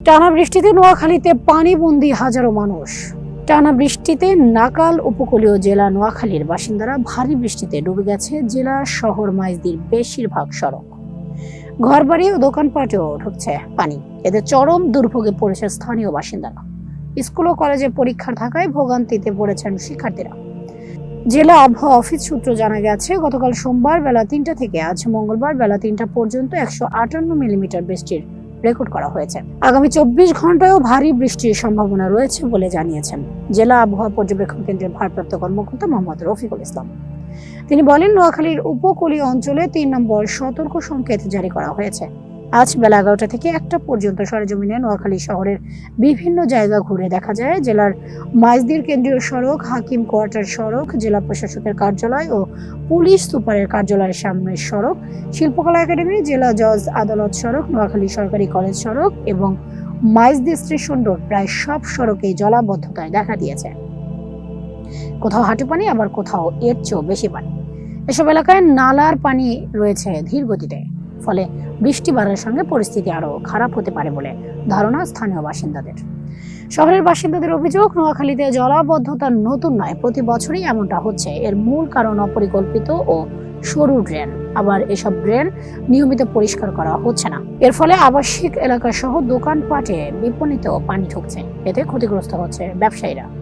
টানা বৃষ্টিতে নোয়াখালীতে পানিবন্দী হাজারো মানুষ। টানা বৃষ্টিতে নাকাল উপকূলীয় জেলা নোয়াখালীর বাসিন্দারা ভারী বৃষ্টিতে ডুবে গেছে জেলা শহর মাইজদির বেশিরভাগ সড়ক। ঘরবাড়ি ও দোকানপাটেও ঢুকছে পানি। এতে চরম দুর্ভোগে পড়েছে স্থানীয় বাসিন্দারা। স্কুল ও কলেজে পরীক্ষার থাকায় ভোগান্তিতে পড়েছেন শিক্ষার্থীরা। জেলা আবহাওয়া অফিস সূত্র জানা গেছে, গতকাল সোমবার বেলা তিনটা থেকে আজ মঙ্গলবার বেলা তিনটা পর্যন্ত একশো আটান্ন মিলিমিটার বৃষ্টির রেকর্ড করা হয়েছে। আগামী চব্বিশ ঘন্টায়ও ভারী বৃষ্টির সম্ভাবনা রয়েছে বলে জানিয়েছেন জেলা আবহাওয়া পর্যবেক্ষণ কেন্দ্রের ভারপ্রাপ্ত কর্মকর্তা মোহাম্মদ রফিকুল ইসলাম। তিনি বলেন, নোয়াখালীর উপকূলীয় অঞ্চলে তিন নম্বর সতর্ক সংকেত জারি করা হয়েছে। আজ বেলা এগারোটা থেকে একটা পর্যন্ত সরেজমিনে নোয়াখালী শহরের বিভিন্ন জায়গা ঘুরে দেখা যায়। জেলার মাইজদির কেন্দ্রীয় সড়ক, হাকিম কোয়ার্টার সড়ক, জেলা প্রশাসকের কার্যালয় ও পুলিশ সুপারের কার্যালয়ের সামনের সড়ক, শিল্পকলা একাডেমি, জেলা জজ আদালত সড়ক, নোয়াখালী সরকারি কলেজ সড়ক এবং মাইজদি স্টেশন রোড প্রায় সব সড়কেই জলাবদ্ধতায় দেখা দিয়েছে। কোথাও হাঁটু পানি, আবার কোথাও এর চেয়েও বেশি পানি। এসব এলাকায় নালার পানি রয়েছে ধীর গতিতে ফলে বৃষ্টি বাড়ার সঙ্গে পরিস্থিতি আরও খারাপ হতে পারে বলে ধারণা স্থানীয় বাসিন্দাদের। শহরের বাসিন্দাদের অভিযোগ, নোয়াখালীতে জলাবদ্ধতা নতুন নয়, প্রতি বছরই এমনটা হচ্ছে। এর মূল কারণ অপরিকল্পিত ও সরু ড্রেন। আবার এসব ড্রেন নিয়মিত পরিষ্কার করা হচ্ছে না। এর ফলে আবাসিক এলাকা সহ দোকানপাটে বিপণিতেও পানি ঢুকছে। এতে ক্ষতিগ্রস্ত হচ্ছে ব্যবসায়ীরা।